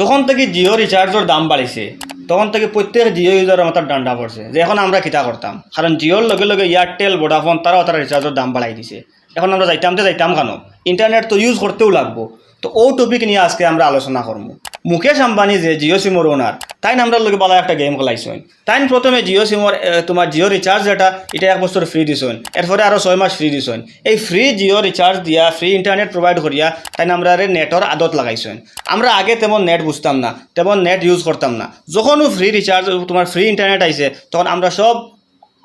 যখন থেকে জিও রিচার্জের দাম বাড়িছে তখন থেকে প্রত্যেক জিও ইউজারের মাথার ডান্ডা পড়ছে যে এখন আমরা কিতা করতাম। কারণ জিওর লগে লগে এয়ারটেল ভোডাফোন তারাও তারা রিচার্জের দাম বাড়াই দিছে। এখন আমরা যাইতাম তো যাইতাম কেন ইন্টারনেট তো ইউজ করতেও লাগবো। তো ও টপিক নিয়ে আজকে আমরা আলোচনা করব। মুকেশ আম্বানি যে জিও সিমর ওনার তাই না আমরা লগে বলা একটা গেম খেলাইছেন। তাই প্রথমে জিও সিমর তোমার জিও রিচার্জ যেটা এটা এক বছর ফ্রি দিছেন। এরপরে আরও ছয় মাস ফ্রি দিছেন। এই ফ্রি জিও রিচার্জ দিয়া ফ্রি ইন্টারনেট প্রোভাইড করিয়া তাই আমরা নেটর আদত লাগাইছেন। আমরা আগে তেমন নেট বুঝতাম না, তেমন নেট ইউজ করতাম না। যখনও ফ্রি রিচার্জ তোমার ফ্রি ইন্টারনেট আইছে, তখন আমরা সব,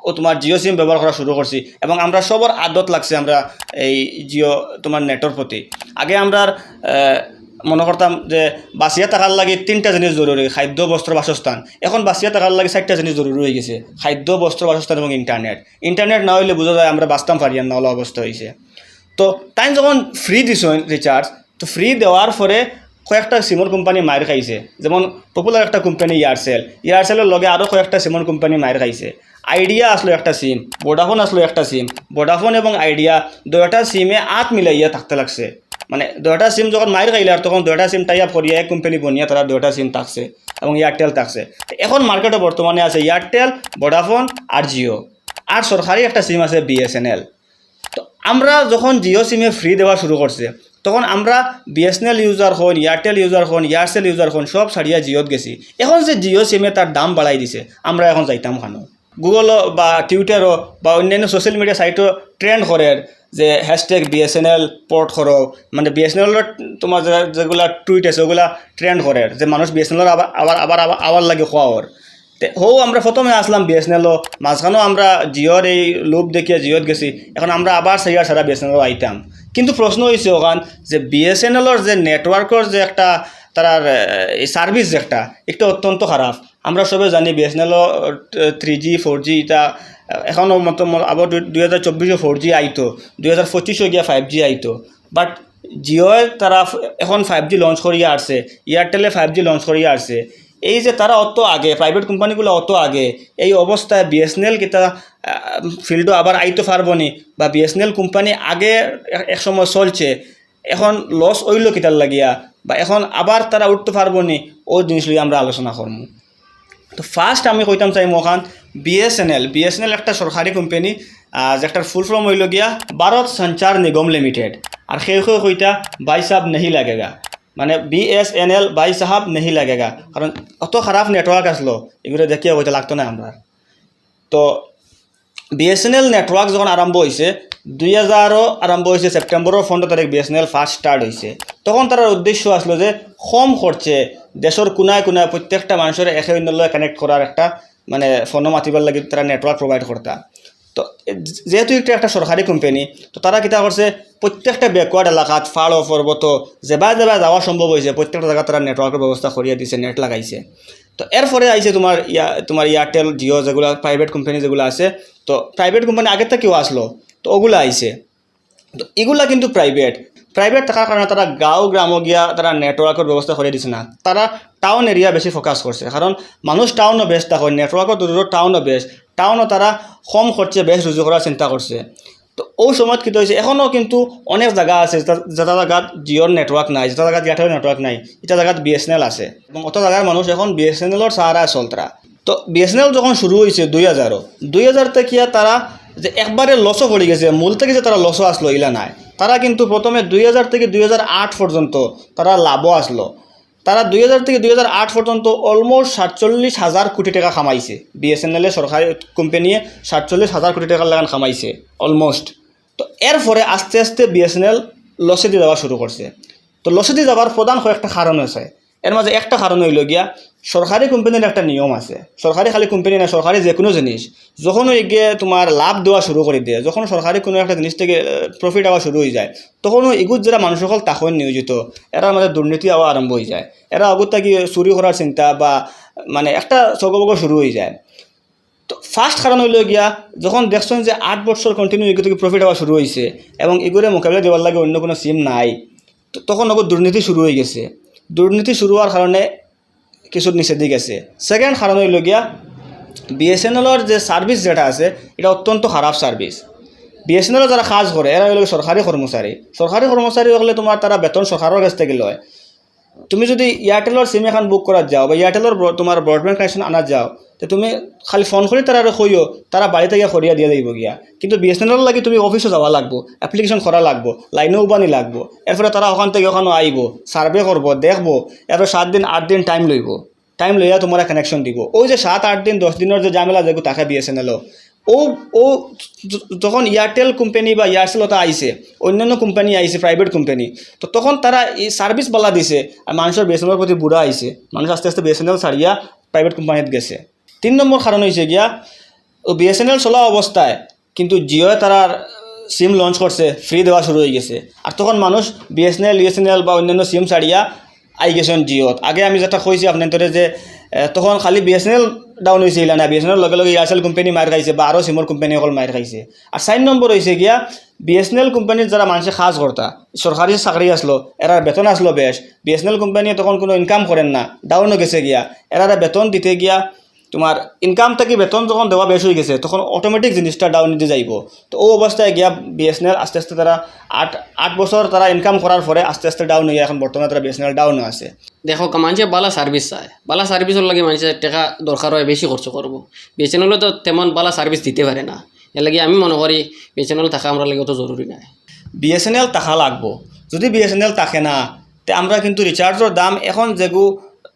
ও তোমার জিও সিম ব্যবহার করা শুরু করছি এবং আমরা সবার আদত লাগছে, আমরা এই জিও তোমার নেটর প্রতি আগে আমরা মনে করতাম যে বাঁচিয়া থাকার লাগে তিনটা জিনিস জরুরি, খাদ্য, বস্ত্র, বাসস্থান। এখন বাঁচিয়া থাকার লাগে চারটা জিনিস জরুরি হয়ে গেছে। খাদ্য, বস্ত্র, বাসস্থান এবং ইন্টারনেট ইন্টারনেট না হইলে বোঝা যায় আমরা বাঁচতাম পারি না, হলো অবস্থা হয়েছে তো তাই যখন ফ্রি দিছেন রিচার্জ তো ফ্রি দেওয়ার পরে কয়েকটা সিমর কোম্পানি মার খাইছে। যেমন পপুলার একটা কোম্পানি এয়ারসেল এয়ারসেলের লগে আরও কয়েকটা সিমর কোম্পানি মার খাইছে। আইডিয়া আসলো একটা সিম ভোডাফোন আসলো একটা সিম ভোডাফোন এবং আইডিয়া দুটা সিমে আত মিলাইয়া থাকতে লাগছে। মানে দুটা সিম যখন মার খাইলে আর তখন দুটা সিম টাইপ করিয়া এক কোম্পানি বনিয়া তারা দুটা সিম থাকছে এবং এয়ারটেল থাকছে। এখন মার্কেটে বর্তমানে আছে এয়ারটেল ভোডাফোন আর জিও আর সরকারি একটা সিম আছে বিএসএনএল তো আমরা যখন জিও সিমে ফ্রি দেওয়া শুরু করছে তখন আমরা বিএসএনএল ইউজার হন এয়ারটেল ইউজার হন এয়ারসেল ইউজার হন, সব ছাড়িয়া জিওত গেছি। এখন যে জিও সিমে তার দাম বাড়াই দিছে, আমরা এখন যাইতাম খানো। গুগলও বা টুইটারও বা অন্যান্য সোশ্যাল মিডিয়া সাইটও ট্রেন্ড করে যে হ্যাশট্যাগ বিএসএনএল পোর্ট করো মানে বিএসএনএলের তোমার যেগুলা টুইট আছে, ওগুলা ট্রেন্ড করে যে মানুষ বিএসএনএল আবার আবার আবার আবার আবার লাগে খোয়াওয়ার তে হো আমরা প্রথমে আসলাম বিএসএনএলও মাঝখানেও আমরা জিওর এই লোভ দেখিয়ে জিওত গেছি, এখন আমরা আবার সেই সারা বিএসএনএল আইতাম। কিন্তু প্রশ্ন হয়েছে ওখান যে বিএসএনএলর যে নেটওয়ার্কের যে একটা তার এই সার্ভিস যে একটা একটা অত্যন্ত খারাপ আমরা সবে জানি বিএসএনএলও থ্রি জি ফোর জি এটা এখনও মতো আবার দুই হাজার চব্বিশে ফোর জি আইতো, দুই হাজার পঁচিশও গিয়া ফাইভ জি আইতো বাট জিওয়ে তারা এখন ফাইভ জি লঞ্চ করিয়া আসছে এয়ারটেলে ফাইভ জি লঞ্চ করিয়া আসছে এই যে তারা অত আগে প্রাইভেট কোম্পানিগুলো অত আগে, এই অবস্থায় বিএসএনএল কিতা ফিল্ডও আবার আইতে পারব নি বা বিএসএনএল কোম্পানি আগে এক- সময় চলছে, এখন লস হইল কিতার লাগিয়া, বা এখন আবার তারা উঠতে পারব নি ও জিনিস আমরা আলোচনা করব তো ফার্স্ট আমি কইতাম চাই মোখান বিএসএনএল বিএসএনএল একটা সরকারি কোম্পানি যেটার ফুল ফর্ম হইল গিয়া ভারত সঞ্চার নিগম লিমিটেড আর সেই কইতা বাই সাহাব নেহি লাগেগা। মানে বি এস এন এল বাই সাহাব নেহি লাগেগা। কারণ অত খারাপ নেটওয়ার্ক আসলো এগুলো দেখিয়ে কইতে লাগতো না আমরা তো বিএসএনএল নেটওয়ার্ক যখন আরম্ভ হয়েছে দুই হাজারও আরম্ভ হয়েছে সেপ্টেম্বরের পনেরো তারিখ বিএসএনএল ফার্স্ট স্টার্ট হয়েছে তখন তার উদ্দেশ্য আসলো যে কম খরচে দেশের কোনায় কোনায় প্রত্যেকটা মানুষের একে অন্যের কানেক্ট করার একটা মানে ফোনও মাতিবার লাগে তারা নেটওয়ার্ক প্রোভাইড করতা তো, যেহেতু এটা একটা সরকারি কোম্পানি তো তারা কিতা করছে প্রত্যেকটা ব্যাকওয়ার্ড এলাকাত ফাড় পর্বত যেবা যেবা যাওয়া সম্ভব হয়েছে প্রত্যেকটা জায়গা তারা নেটওয়ার্কের ব্যবস্থা করিয়ে দিছে নেট লাগাইছে। তো এরপরে আইছে তোমার ইয়া, তোমার এয়ারটেল জিও যেগুলো প্রাইভেট কোম্পানি যেগুলো আছে, তো প্রাইভেট কোম্পানি আগের থেকেও আসলো, তো ওগুলো আইছে। তো এগুলা কিন্তু প্রাইভেট প্রাইভেট থাকার কারণে তারা গাঁও গ্রামও গিয়া তারা নেটওয়ার্কের ব্যবস্থা করে দিছে না। তারা টাউন এরিয়া বেশি ফোকাস করছে কারণ মানুষ টাউনও বেস্ট থাকে নেটওয়ার্কও দূর টাউনও বেস্ট টাউনও তারা কম খরচে বেশ রুজু করার চিন্তা করছে তো ওই সময়ত কী হয়েছে এখনও কিন্তু অনেক জায়গা আছে যেটা জায়গাত জিওর নেটওয়ার্ক নাই যেটা জায়গাত এয়ারটেল নেটওয়ার্ক নাই এটা জায়গাত এল আছে। এবং অত জায়গার মানুষ এখন বিএসএনএলর সাহারা চলতরা তো বি এস এন এল যখন শুরু হয়েছে দুই হাজারও দুই হাজার থেকে তারা যে একবারে লসও পড়ে গেছে, মূল থেকে যে তারা লসও আসলো ইলা নাই। তারা কিন্তু প্রথমে দুই হাজার থেকে দুই হাজার আট পর্যন্ত তারা লাভও আসলো তারা দুই হাজার থেকে দুই হাজার আট পর্যন্ত অলমোস্ট সাতচল্লিশ হাজার কোটি টাকা কামাইছে। বিএসএনএলে সরকারি কোম্পানিয়ে সাতচল্লিশ হাজার কোটি টাকার লাগান কামাইছে অলমোস্ট তো এরপরে আস্তে আস্তে বিএসএনএল লসে দিয়ে যাওয়া শুরু করছে। তো লসে দিয়ে যাওয়ার প্রধান কয়েকটা কারণ আছে। এর মাঝে একটা কারণ হইল গিয়া, সরকারি কোম্পানির একটা নিয়ম আছে। সরকারি খালি কোম্পানি না, সরকারি যে কোনো জিনিস, যখন ওই গিয়ে তোমার লাভ দেওয়া শুরু করে দিয়ে, যখন সরকারি কোনো একটা জিনিস থেকে প্রফিট আওয়া শুরু হয়ে যায়, তখন এগুত যারা মানুষ সকল তখন নিয়োজিত এরার মাঝে দুর্নীতি আওয়া আরম্ভ হয়ে যায়। এরা আগত থাকি চুরি করার চিন্তা বা মানে একটা চগবগ শুরু হয়ে যায়। তো ফার্স্ট কারণ হইল গিয়া, যখন দেখছেন যে আট বছর কন্টিনিউ এগুলো থেকে প্রফিট হওয়া শুরু হয়েছে এবং এগুলো মোকাবিলা দেওয়ার লাগে অন্য কোনো সিম নাই তখন ওগুলো দুর্নীতি শুরু হয়ে গেছে। দুর্নীতি শুরু হওয়ার কারণে কিছু নিচে দিয়ে গেছে সেকেন্ড কারণ হইল গিয়া বিএসএনএলের যে সার্ভিস যেটা আছে, এটা অত্যন্ত খারাপ সার্ভিস বিএসএনএলের যারা কাজ করে এরা হইল সরকারি কর্মচারী সরকারি কর্মচারী হলে তোমার তারা বেতন সরকারের কাছ থেকে লয়। তুমি যদি এয়ারটেলর সিম এখন বুক করার যাও, বা এয়ারটেলর ব্র- তোমার ব্রডব্যান্ড কানেকশন আনার যাও, তো তুমি খালি ফোন করে তারা কইও তারা বাড়িতে গিয়ে খরিয়া দিয়ে দিব গিয়া। কিন্তু বিএসএনএল লাগে তুমি অফিসে যাওয়া লাগবো অ্যাপ্লিকেশন করা লাগবো লাইনে উবানি লাগবো। এরপরে তারা ওখান থেকে ওখানে আইব সার্ভে করব দেখব এরপরে সাত দিন আট দিন টাইম লইব। টাইম লইয়া তোমার কানেকশন দিব। ওই যে সাত আট দিন দশ দিনের যে জামেলা দেখো তাকে বি এস এন বিএসএনএল ও ও যখন এয়ারটেল কোম্পানি বা এয়ারসেল ওটা আইছে, অন্যান্য কোম্পানি আইছে প্রাইভেট কোম্পানি তো তখন তারা এই সার্ভিস বালা দিছে, আর মানুষের বিএসএনএলের প্রতি বুড়া আইছে। মানুষ আস্তে আস্তে বিএসএনএল ছাড়িয়া প্রাইভেট কোম্পানিত গেছে। তিন নম্বর কারণ হয়েছে গিয়া, ও বিএসএনএল চলা অবস্থায় কিন্তু জিও তারার সিম লঞ্চ করছে ফ্রি দেওয়া শুরু হয়ে গেছে। আর তখন মানুষ বিএসএনএল ইএসএনএল বা অন্যান্য সিম ছাড়িয়া আই গেছেন জিওত আগে আমি যেটা কইছি আপনার যে তখন খালি বিএসএনএল ডাউন হয়েছিল না বিএসএনএল লগে লগে এয়ারসেল কোম্পানি মার খাইছে বা আরও সিমৰ কোম্পানি অকল মার খাইছে। আর চার নম্বর হয়েছে গিয়া বিএসএনএল কোম্পানির যারা মানুষে সাজ কর্তা সরকারি চাকরি আসলো এরার বেতন আসলো বেশ বিএসএনএল কোম্পানি তখন কোনো ইনকাম করেন না ডাউনও গেছে গিয়া। এরারা বেতন দিতে গিয়া তোমার ইনকাম থেকে বেতন যখন দেওয়া বেশ হয়ে গেছে তখন অটোমেটিক জিনিসটা ডাউন দিতে যাইব। তো ও অবস্থায় গিয়া বিএসএনএল আস্তে আস্তে তারা আট আট বছর তারা ইনকাম করার পরে আস্তে আস্তে ডাউন হয়ে এখন বর্তমানে তারা বিএসএনএল ডাউন আছে। দেখো মানুষে বালা সার্ভিস চায়। বালা সার্ভিসের লাগে মানুষের টাকা দরকার হয় বেশি খরচ করব বিএসএনএলও তো তেমন বালা সার্ভিস দিতে পারে না। এর লাগে আমি মনে করি বিএসএনএল থাকা আমরা লাগে অত জরুরি নাই। বিএসএনএল টাকা লাগবো। যদি বিএসএনএল থাকে না তে আমরা কিন্তু রিচার্জের দাম এখন যেগু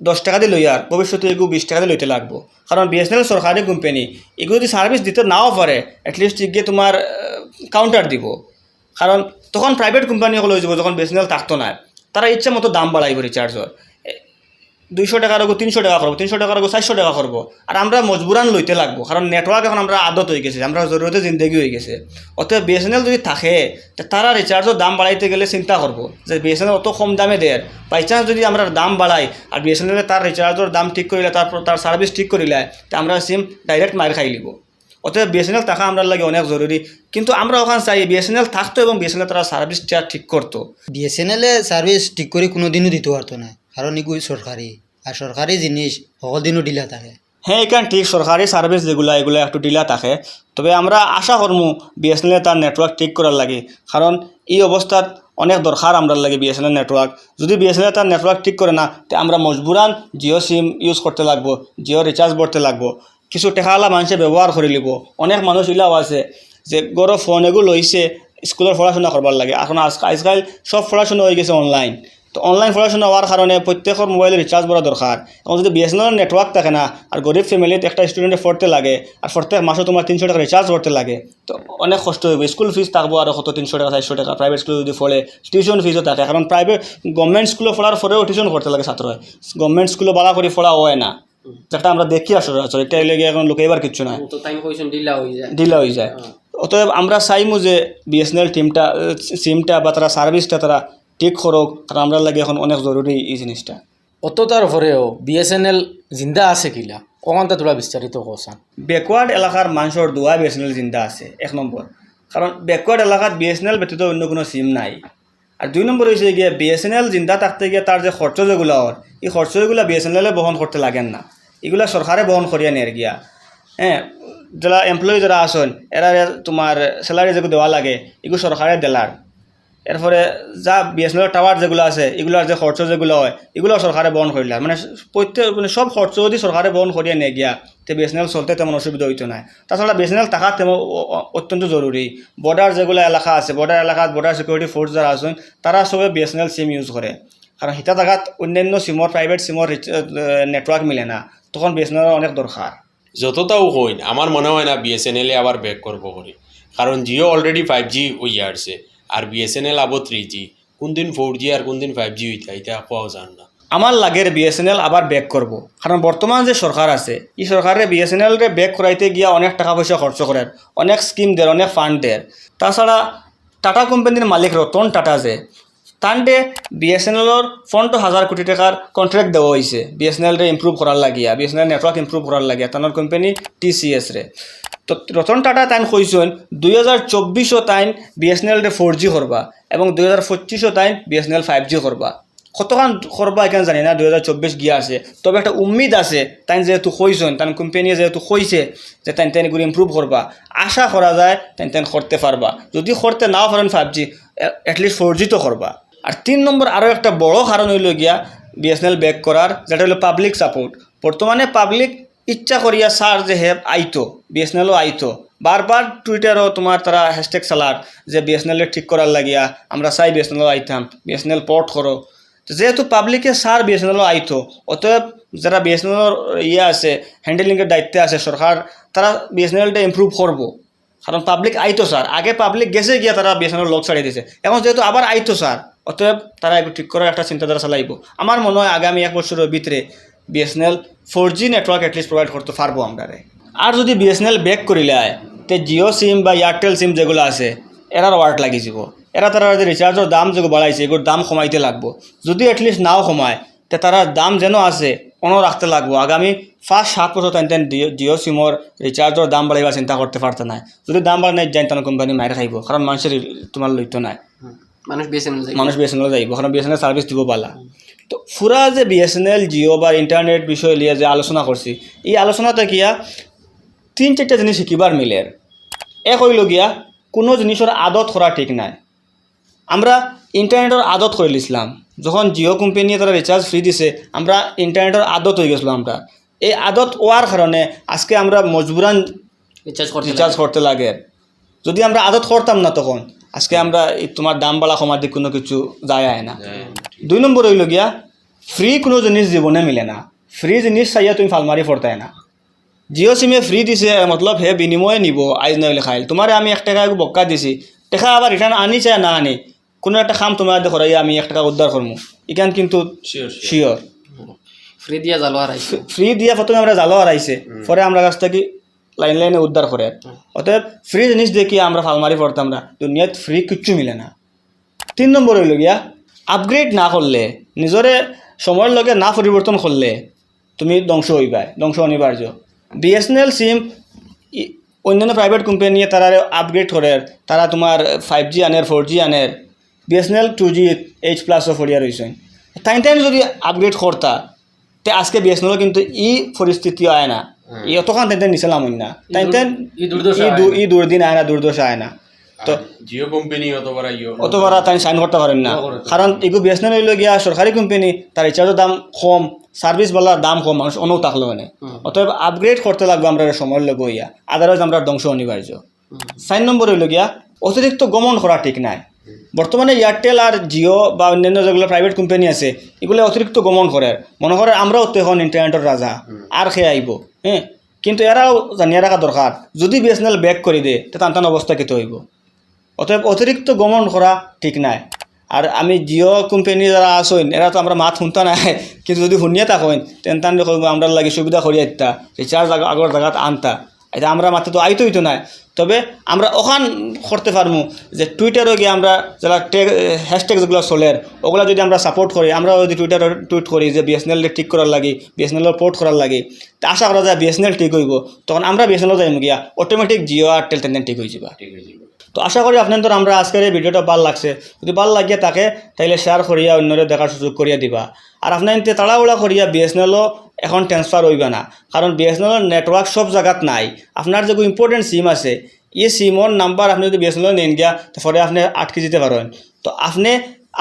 দশ টাকা দিয়ে লইয়ার ভবিষ্যতে এগু বিশ টাকা দিয়ে লইতে লাগবো। কারণ বিএসএনএল সরকারি কোম্পানি এগুলো যদি সার্ভিস দিতে নাও পারে অ্যাটলিস্ট গিয়ে তোমার কাউন্টার দিব। কারণ তখন প্রাইভেট কোম্পানি লই যাব, যখন বিএসএনএল থাকতো না। তারা ইচ্ছা মতো দাম বাড়াইব রিচার্জর দুইশো টাকার আগো তিনশো টাকা করব, তিনশো টাকার আগো চারশো টাকা করব। আর আমরা মজবুরান লইতে লাগবো, কারণ নেটওয়ার্ক এখন আমরা আদত হয়ে গেছে, আমরা জরুরতে জিন্দগি হয়ে গেছে। অতএব বিএসএনএল যদি থাকে তারা রিচার্জের দাম বাড়াইতে গেলে চিন্তা করব, যে বিএসএনএল অত কম দামে দেয়। বাই চান্স যদি আমরা দাম বাড়াই, আর বিএসএনএল তার রিচার্জের দাম ঠিক করিলে তারপর তার সার্ভিস ঠিক করিলে তে আমরা সিম ডাইরেক্ট মার খাই লিব। অতএব বিএসএনএল থাকা আমরা লাগে অনেক জরুরি। কিন্তু আমরা ওখানে চাই বিএসএনএল থাকতো এবং বিএসএনএল তারা সার্ভিসটা ঠিক করতো। বি এছ এন বিএসএনএলে সার্ভিস ঠিক করে কোনো দিনও দিতে পারতো না। কারণ এগুলো সরকারি আর সরকারি জিনিস সকল দিনও ডিলা থাকে হ্যাঁ এখান ঠিক সরকারি সার্ভিস যেগুলো এগুলো একটু ডিলা থাকে তবে আমরা আশা করমু বিএসএনএল তার নেটওয়ার্ক ঠিক করার লাগে। কারণ এই অবস্থাত অনেক দরকার আমরা লাগে বিএসএনএল নেটওয়ার্ক যদি বিএসএনএল তার নেটওয়ার্ক ঠিক করে না, তে আমরা মজবুরান জিও সিম ইউজ করতে লাগবো জিও রিচার্জ করতে লাগবো। কিছু টেকাওয়ালা মানুষে ব্যবহার করে লিব। অনেক মানুষ ইলাও আছে যে গরো ফোন এগুলো লইছে স্কুলের পড়াশোনা করবার লাগে। এখন আজ- আজকাল সব পড়াশোনা হয়ে গেছে অনলাইন তো অনলাইন পড়াশোনা হওয়ার কারণে প্রত্যেকের মোবাইলে রিচার্জ করা দরকার। এখন যদি বিএসএনএল নেটওয়ার্ক থাকে না আর গরিব ফ্যামিলিতে একটা স্টুডেন্টে পড়তে লাগে আর প্রত্যেক মাসে তোমার তিনশো টাকা রিচার্জ করতে লাগে তো অনেক কষ্ট হবে স্কুল ফিস থাকব আর কত তিনশো টাকা চারশো টাকা। প্রাইভেট স্কুলে যদি পড়ে টিউশন ফিসও থাকে। কারণ প্রাইভেট গভর্নমেন্ট স্কুলে পড়ার পরেও টিউশন করতে লাগে ছাত্র গভর্নমেন্ট স্কুলে বাড়া করে পড়া হয় না। যেটা আমরা দেখি আসলে আসলে এটা লেগে এখন লোকে এবার কিচ্ছু কইছেন ডিলা হয়ে যায়। ঢিলা হয়ে যায়। অতএব আমরা চাইমু যে বিএসএনএল টিমটা সিমটা বা তারা সার্ভিসটা তারা ঠিক করুক কারণ আমরা লাগে এখন অনেক জরুরি এই জিনিসটা অতটার পরেও বিএসএনএল জিন্দা আছে কিলা? ওখানটা তোরা বিস্তারিত কোসান ব্যাকওয়ার্ড এলাকার মানুষের দোয়া বিএসএনএল জিন্দা আছে এক নম্বর কারণ ব্যাকওয়ার্ড এলাকাত বিএসএনএল ব্যতীত অন্য কোনো সিম নাই। আর দুই নম্বর হয়েছে গিয়ে বিএসএনএল জিন্দা থাকতে গিয়ে তার যে খরচ যেগুলো ওর এই যেগুলো বিএসএনএলে বহন করতে লাগেন না। এগুলা সরকারে বহন করিয়া নেয় গিয়া। হ্যাঁ যারা এমপ্লয়ি যারা আসন এরা তোমার স্যালারি যেগুলো দেওয়া লাগে এগুলো সরকারে দেলার এরপরে যা বিএসএনএল টাওয়ার যেগুলো আছে, এগুলোর যে খরচ যেগুলো হয়, এগুলো সরকারে বহন করিলে। মানে প্রত্যেক মানে সব খরচ যদি সরকারে বহন করিয়া নিয়ে গিয়া তে বিএসএনএল চলতে তেমন অসুবিধা হইতো না। তাছাড়া বিএসএনএল থাকা তেমন অত্যন্ত জরুরি। বর্ডার যেগুলো এলাকা আছে বর্ডার এলাকাত বর্ডার সিকিউরিটি ফোর্স যারা আছেন, তারা সবে বিএসএনএল সিম ইউজ করে। কারণ হিতা জায়গাত অন্যান্য সিমর প্রাইভেট সিমর নেটওয়ার্ক মিলে না। তখন বিএসএনএল অনেক দরকার যতটাও হইন আমার মনে হয় না বিএসএনএলে আবার ব্যাক করব করি। কারণ জিও অলরেডি ফাইভ জি ওই আসছে আর বিএসএনএল আবো থ্রি জি কোন দিন ফোর জি আর কোন দিন ফাইভ জি হইতা এটা কোয়াও জান না। আমার লাগের বিএসএনএল আবার ব্যাক করব কারণ বর্তমান যে সরকার আছে এই সরকারে বিএসএনএল রে ব্যাক করাইতে গিয়া অনেক টাকা পয়সা খরচ করেন অনেক স্কিম দেয় অনেক ফান্ড দেয় তাছাড়া টাটা কোম্পানির মালিক রতন টাটা যে তান্ডে বিএসএনএলর পনেরো হাজার কোটি টাকার কন্ট্রাক্ট দেওয়া হয়েছে বিএসএনএল রে ইম্প্রুভ করার লাগিয়া বিএসএনএল নেটওয়ার্ক ইম্প্রুভ করার লাগিয়া তানোর কোম্পানি টিসিএস রে তো রতন টাটা তাইন কইসন দুই হাজার চব্বিশও তাইন বিএসএনএল রে ফোর জি করবা এবং দুই হাজার পঁচিশও তাইন বিএসএনএল ফাইভ জি করবা। কতক্ষণ করবা এখানে জানি না, দুই হাজার চব্বিশ গিয়া আছে। তবে একটা উম্মিদ আছে তাই যেহেতু কইসন তাই কোম্পানিয়ে যেহেতু কইছে যে তাই তাই এগুলো ইম্প্রুভ করবা। আশা করা যায় তাই তাই করতে পারবা। যদি করতে নাও পারেন five G at least four G তো করবা। আর তিন নম্বর আরও একটা বড় কারণ হইল গিয়া বিএসএনএল ব্যাক করার, যেটা হলো পাবলিক সাপোর্ট বর্তমানে পাবলিক ইচ্ছা করিয়া সার যে হে আইতো বিএসএনএলও আইতো। বারবার টুইটারও তোমার তারা হ্যাশট্যাগ চালার যে বিএসএনএল ঠিক করার লাগিয়া আমরা চাই বিএসএনএল আইতাম বিএসএনএল পোর্ট করো। যেহেতু পাবলিকে সার বিএসএনএলও আইতো, অতএব যারা বিএসএনএল ইয়ে আছে হ্যান্ডেলিংয়ের দায়িত্বে আছে, সরকার, তারা বিএসএনএলটা ইমপ্রুভ করব। কারণ পাবলিক আইতো স্যার আগে পাবলিক গেছে গিয়া তারা বিএসএনএল লোক ছাড়িয়ে দিয়েছে এখন যেহেতু আবার আইতো স্যার অতএব তারা একটু ঠিক করার একটা চিন্তাধারা চালাইব। আমার মনে হয় আগামী এক বছরের ভিতরে BSNL four G network at least provide করতে পারব আমরা আর যদি বিএসএনএল ব্যাক করিলে আয় তে জিও সিম বা এয়ারটেল সিম যেগুলো আছে এরার ওয়ার্ড লাগি যাব এরা তারা যে রিচার্জের দাম যেগুলো বাড়াইছে এগুলোর দাম কমাইতে লাগবো। যদি অ্যাটলিস্ট নাও কমায় তে তারা দাম যেন আছে কোনো রাখতে লাগবো। আগামী ফার্স্ট সাত বছর তাই তেন জিও সিমর রিচার্জের দাম বাড়াইবা চিন্তা করতে পারতে নাই। যদি দাম বাড়াই যাই তাহলে কোম্পানি মাইর খাইব কারণ মানুষের তোমার লইতো নাই। মানুষ বিএসএনএল মানুষ বিএসএনএল যাইব কারণ বিএসএনএল সার্ভিস দিব পালা। তো ফুরা যে বিএসএনএল জিও বা ইন্টারনেট বিষয় লিয়ে যে আলোচনা করছি এই আলোচনাতে কিয়া তিন চারটা জিনিস শিকিবার মিলের এক হইল গিয়া কোনো জিনিসের আদত করা ঠিক নাই। আমরা ইন্টারনেটের আদত করে লিছিলাম। যখন জিও কোম্পানি তারা রিচার্জ ফ্রি দিছে আমরা ইন্টারনেটের আদত হয়ে গেছিলাম আমরা। এই আদত হওয়ার কারণে আজকে আমরা মজবুরান রিচার্জ করতে লাগে। যদি আমরা আদত করতাম না তখন আজকে আমরা তোমার দাম বাড়া কমার দিক কোনো কিছু যায় আয় না। দুই নম্বর হইল গিয়া ফ্রি কোনো জিনিস জীবনে মিলে না। ফ্রি জিনিস চাইয়া তুমি ফালমারি ফরতাই না। জিও সিমে ফ্রি দিছে মতলব হে বিনিময়ে নিব আইজ নইলে খাইল। তোমারে আমি এক টাকা বক্কা দিছি। টাকা আবার রিটার্ন আনি চাই না আনি কোনো একটা খাম তোমার দেখো আমি এক টাকা উদ্ধার করব ইখান কিন্তু শিওর ফ্রি দিয়া জালো হারাইছে ফ্রি দিয়া প্রথমে আমরা জালো হারাইছে পরে আমরা কাছ থেকে লাইন লাইনে উদ্ধার করে অতএব ফ্রি জিনিস দেখি আমরা ফালমারি পড়তাম না। দুনিয়াত ফ্রি কিচ্ছু মিলে না। তিন নম্বর হইল গিয়া আপগ্রেড না করলে নিজরে সময়ের লগে না পরিবর্তন করলে তুমি ধ্বংস হইবাই ধ্বংস অনিবার্য। বিএসএনএল সিম অন্যান্য প্রাইভেট কোম্পানিয়ে তারা আপগ্রেড করে তারা তোমার ফাইভ জি আনের ফোর জি আনের বিএসএনএল টু জি এইচ প্লাসও ফরিয়া রয়েছে তাই তাই যদি আপগ্রেড করতা তে আজকে বিএসএনএল কিন্তু ই পরিস্থিতি আয় না। তাই তাই নিছিলাম না তাই ই দুর্দিন আয় না দুর্দশা আয় না তো জিও কোম্পানি অত বড় তাই সাইন করতে পারেন না কারণ এগুলো বিএসএনএল হইল গিয়া সরকারি কোম্পানি তার রিচার্জের দাম কম সার্ভিস বলার দাম কম মানুষ অনেক থাকল মানে অতএব আপগ্রেড করতে লাগবে আমরা সময়ের লগে ইয়া আদারওয়াইজ আমরা ধ্বংস অনিবার্য চার নম্বর হইল গিয়া অতিরিক্ত গমন করা ঠিক নাই বর্তমানে এয়ারটেল আর জিও বা অন্যান্য যেগুলো প্রাইভেট কোম্পানি আছে এগুলো অতিরিক্ত গমন করে মনে করে আমরাও তো এখন ইন্টারনেটের রাজা আর খেয়ে আইব হ্যাঁ কিন্তু এরাও জানিয়ে রাখা দরকার যদি বিএসএনএল ব্যাক করে দে তে টান টান অবস্থা কেতে হইব অতএব অতিরিক্ত গমন করা ঠিক নাই। আর আমি জিও কোম্পানি যারা আসইন এরা তো আমরা মাত শুনতা নাই কিন্তু যদি শুনিয়ে থাকেন তেন তান কইব আমরা লাগে সুবিধা করিয়া দিতা রিচার্জ আগর জায়গাত আনতা। এটা আমরা মাথা তো আইতো হইতো নাই। তবে আমরা ওখান করতে পারব যে টুইটারও গিয়ে আমরা যারা হ্যাশট্যাগ যেগুলো চলের ওগুলো যদি আমরা সাপোর্ট করি আমরা যদি টুইটার টুইট করি যে বিএসএনএল ঠিক করার লাগে বিএসএনএল পোর্ট করার লাগে তা আশা করা যায় বিএসএনএল ঠিক হইব। তখন আমরা বিএসএনএল যাইম গিয়া অটোমেটিক জিও আর টেল তেন ঠিক হয়ে যাবা ঠিক তো আশা করি আপনাদের আমরা আজকের এই ভিডিওটা ভালো লাগছে। যদি ভালো লাগিয়ে থাকে তাইলে শেয়ার করিয়া অন্যরে দেখার সুযোগ করিয়া দিবা। আর আপনার এতে তাড়াহুড়া করিয়া বিএসএনএলও এখন ট্রান্সফার হইবা না। কারণ বিএসএনএলের নেটওয়ার্ক সব জায়গাত নাই। আপনার যে ইম্পর্টেন্ট সিম আছে এই সিমর নাম্বার আপনি যদি বিএসএনএল নেন গিয়া তারপরে আপনি আটকে যেতে পারেন তো আপনি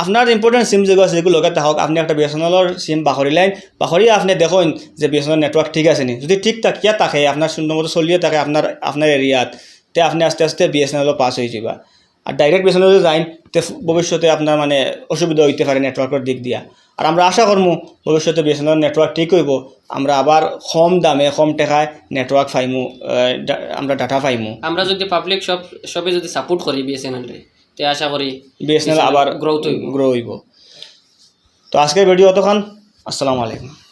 আপনার ইম্পর্টেন্ট সিম যেগুলো আছে যেগুলো লগে থাকক আপনি একটা বিএসএনএলের সিম বাহরি লাইন বাহরি আপনি দেখুন যে বিএসএনএল নেটওয়ার্ক ঠিক আছে নি। যদি ঠিক থাকিয়া থাকে আপনার সুন্দর মতো চলিয়ে থাকে আপনার আপনার এরিয়াত তে। আপনি আস্তে আস্তে বিএসএনএলও পাস হয়ে যাবা। আর ডাইরেক্ট বিএসএনএল যাইন তে ভবিষ্যতে আপনার মানে অসুবিধা হইতে পারে নেটওয়ার্কের দিক দিয়া। আর আমরা আশা করব ভবিষ্যতে বিএসএনএল নেটওয়ার্ক ঠিক হইব আমরা আবার কম দামে কম টাকায় নেটওয়ার্ক পাইমু আমরা ডাটা পাইমু। আমরা যদি পাবলিক সব সবে যদি সাপোর্ট করি বিএসএনএল রে তে আশা করি বিএসএনএল আবার growth হইব। গ্রো হইব। তো আজকের ভিডিও অতক্ষণ আসসালামু আলাইকুম।